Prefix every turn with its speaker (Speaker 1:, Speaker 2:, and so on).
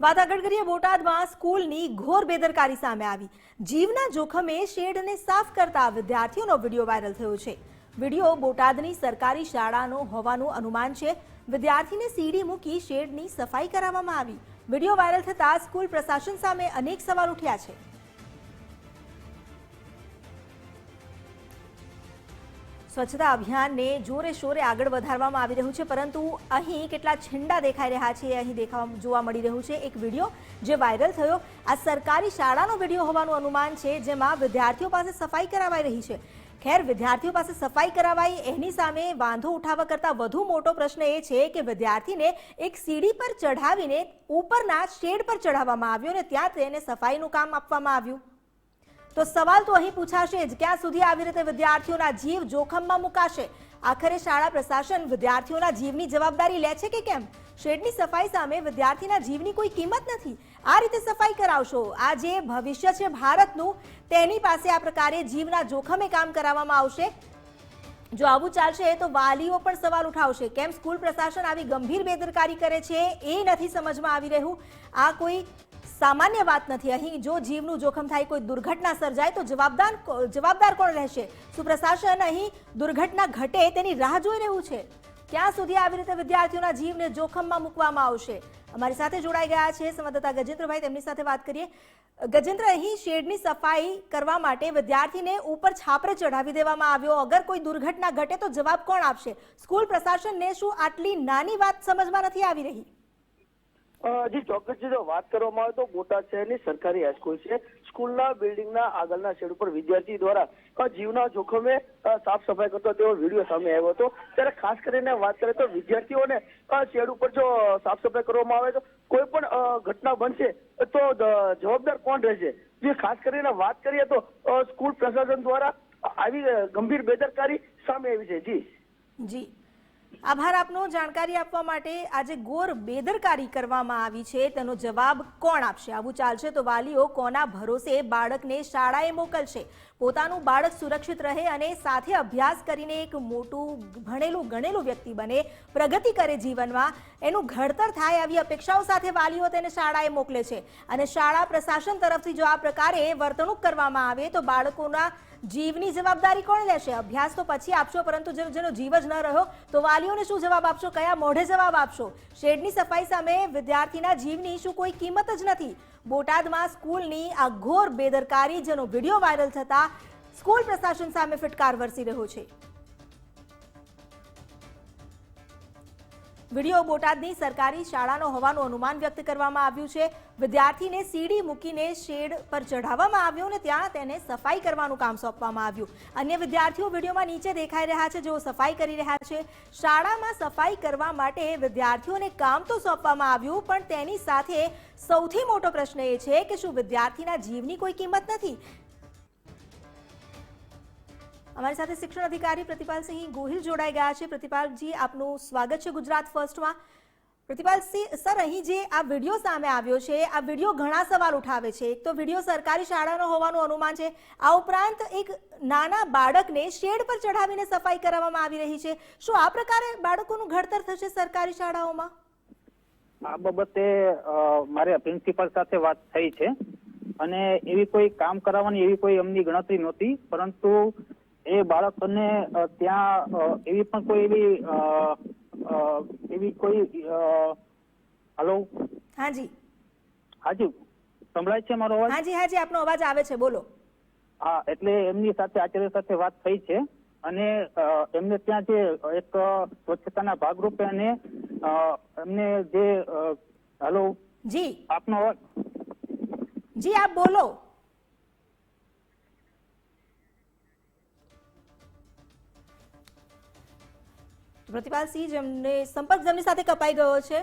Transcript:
Speaker 1: વાત આગળ કરીએ બોટાદમાં સ્કૂલની ઘોર બેદરકારી સામે આવી. જીવના જોખમે શેડને સાફ કરતા વિદ્યાર્થીઓનો વીડિયો વાયરલ થયો છે. વીડિયો બોટાદની સરકારી શાળાનો હોવાનું અનુમાન છે. વિદ્યાર્થીને સીડી મૂકી શેડની સફાઈ કરાવવામાં આવી. વીડિયો વાયરલ થતા સ્કૂલ પ્રશાસન સામે અનેક સવાલ ઉઠ્યા છે. સ્વચ્છતા અભિયાનને જોરે શોરે આગળ વધારવામાં આવી રહ્યું છે, પરંતુ અહીં કેટલા છેંડા દેખાઈ રહ્યા છે અહીં દેખાવા જોવા મળી રહ્યું છે. એક વીડિયો જે વાયરલ થયો, આ સરકારી શાળાનો વીડિયો હોવાનું અનુમાન છે, જેમાં વિદ્યાર્થીઓ પાસે સફાઈ કરાવાઈ રહી છે. ખેર, વિદ્યાર્થીઓ પાસે સફાઈ કરાવાઈ એની સામે વાંધો ઉઠાવવા કરતાં વધુ મોટો પ્રશ્ન એ છે કે વિદ્યાર્થીને એક સીડી પર ચઢાવીને ઉપરના શેડ પર ચઢાવવામાં આવ્યો અને ત્યાં તેને સફાઈનું કામ આપવામાં આવ્યું. તો સવાલ તો અહીં પૂછાશે જ. ક્યાં સુધી આવી રીતે વિદ્યાર્થીઓના જીવ જોખમમાં મુકાશે? આખરે શાળા પ્રશાસન વિદ્યાર્થીઓના જીવની જવાબદારી લે છે કે કેમ? શેડની સફાઈ સામે વિદ્યાર્થીના જીવની કોઈ કિંમત નથી. આ રીતે સફાઈ કરાવશો. આ જે ભવિષ્ય છે ભારતનું. તેની પાસે આ પ્રકારે જીવના જોખમે કામ કરાવવામાં આવશે. જો આવું ચાલશે તો વાલીઓ પણ સવાલ ઉઠાવશે. કેમ સ્કૂલ પ્રશાસન આવી ગંભીર બેદરકારી કરે છે એ નથી સમજમાં આવી રહ્યું? આ કોઈ સામાન્ય વાત નથી. અહીં જો જીવનું જોખમ થાય, કોઈ દુર્ઘટના સર્જાય, તો જવાબદાર જવાબદાર કોણ રહેશે? શું પ્રશાસન અહીં દુર્ઘટના ઘટે તેની રાહ જોઈ રહ્યું છે. ક્યાં સુધી આવી રીતે વિદ્યાર્થીઓના જીવને જોખમમાં મૂકવામાં આવશે? અમારી સાથે જોડાઈ ગયા છે સંવાદદાતા ગજેન્દ્રભાઈ. તેમની સાથે વાત કરીએ. ગજેન્દ્ર, અહીં શેડની સફાઈ કરવા માટે વિદ્યાર્થીને ઉપર છાપરે ચઢાવી દેવામાં આવ્યો. અગર કોઈ દુર્ઘટના ઘટે તો જવાબ કોણ આપશે? સ્કૂલ પ્રશાસનને શું આટલી નાની વાત સમજમાં નથી આવી રહી?
Speaker 2: જી ચોક્કસ જો વાત કરવામાં આવે તો બોટાદ શહેરની સરકારી હાઈસ્કૂલ છે. સ્કૂલના બિલ્ડિંગના આગળના શેડ ઉપર વિદ્યાર્થી દ્વારા જીવના જોખમે સાફ સફાઈ કરતો તેવો વીડિયો સામે આવ્યો હતો. ત્યારે ખાસ કરીને વાત કરીએ તો વિદ્યાર્થીઓને શેડ ઉપર જો સાફ સફાઈ કરવામાં આવે તો કોઈ પણ ઘટના બનશે તો જવાબદાર કોણ રહેશે? જે ખાસ કરીને વાત કરીએ તો સ્કૂલ પ્રશાસન દ્વારા આવી ગંભીર બેદરકારી સામે આવી છે. જી.
Speaker 1: જી. આભાર આપનો જાણકારી આપવા માટે આજે ગોર બેદરકારી કરવામાં આવી છે. તેનો જવાબ કોણ આપશે? આવું ચાલશે તો વાલીઓ કોના ભરોસે બાળકને શાળાએ મોકલશે? પોતાનું બાળક સુરક્ષિત રહે અને સાથે અભ્યાસ કરીને એક મોટું ભણેલું, ગણેલું વ્યક્તિ બને, પ્રગતિ કરે જીવનમાં. એનું ઘડતર થાય આવી અપેક્ષાઓ સાથે વાલીઓ તેને શાળાએ મોકલે છે. અને શાળા પ્રશાસન તરફથી જો આ પ્રકારે વર્તણૂક કરવામાં આવે, તો બાળકોના જીવની જવાબદારી કોણ લેશે? અભ્યાસ તો પછી આપશો, પરંતુ જેનો જીવ જ ન રહ્યો, તો વાલીઓને શું જવાબ આપશો? કયા મોઢે જવાબ આપશો? શેડની સફાઈ સામે વિદ્યાર્થીના જીવની શું કોઈ કિંમત જ નથી? બોટાદમાં સ્કૂલની આ ઘોર બેદરકારી જેનો વીડિયો વાયરલ થતા સ્કૂલ પ્રશાસન સામે ફટકાર વરસી રહ્યો છે. વીડિયો બોટાદની સરકારી શાળાનો હોવાનું અનુમાન વ્યક્ત કરવામાં આવ્યું છે. વિદ્યાર્થીને સીડી મૂકીને શેડ પર ચઢાવવામાં આવ્યો અને ત્યાં તેને સફાઈ કરવાનું કામ સોંપવામાં આવ્યું. અન્ય વિદ્યાર્થીઓ વિડીયોમાં નીચે દેખાઈ રહ્યા છે. જેઓ સફાઈ કરી રહ્યા છે, શાળામાં સફાઈ કરવા માટે વિદ્યાર્થીઓને કામ તો સોંપવામાં આવ્યું, પણ તેની સાથે સૌથી મોટો પ્રશ્ન એ છે કે શું વિદ્યાર્થીના જીવની કોઈ કિંમત નથી? અમારી સાથે શિક્ષણ અધિકારી પ્રતિપાલસિંહ ગોહિલ જોડાઈ ગયા છે. પ્રતિપાલજી, આપનું સ્વાગત છે ગુજરાત ફર્સ્ટમાં. પ્રતિપાલસિંહ, સર, અહીં જે આ વીડિયો સામે આવ્યો છે, આ વીડિયો ઘણા સવાલ ઉઠાવે છે. એક તો વીડિયો સરકારી શાળાનો હોવાનું અનુમાન છે. આ ઉપરાંત એક નાના બાળકને શેડ પર ચઢાવીને સફાઈ કરાવવામાં આવી રહી છે. શું આ પ્રકારે બાળકોનું ઘડતર થશે સરકારી શાળાઓમાં?
Speaker 3: આ બાબતે મારે પ્રિન્સિપાલ સાથે વાત થઈ છે. અને એવી કોઈ કામ કરાવવાની એવી કોઈ અમની ગણતરી નહોતી, પરંતુ એ બાળકોને ત્યાં એવી પણ કોઈ એવી એવી કોઈ હલો?
Speaker 1: હાજી.
Speaker 3: હાજી સંભળાય છે મારો અવાજ?
Speaker 1: હાજી હાજી આપનો અવાજ આવે છે બોલો.
Speaker 3: હા એટલે એમની સાથે આચાર્ય સાથે વાત થઈ છે અને એમને ત્યાં જે એક સ્વચ્છતાના ભાગરૂપે અને એમને જે હલો?
Speaker 1: જી.
Speaker 3: આપનો અવાજ?
Speaker 1: જી આપ બોલો. પ્રતિપાલસિંહ જેમને સંપર્ક જેમની સાથે કપાઈ ગયો છે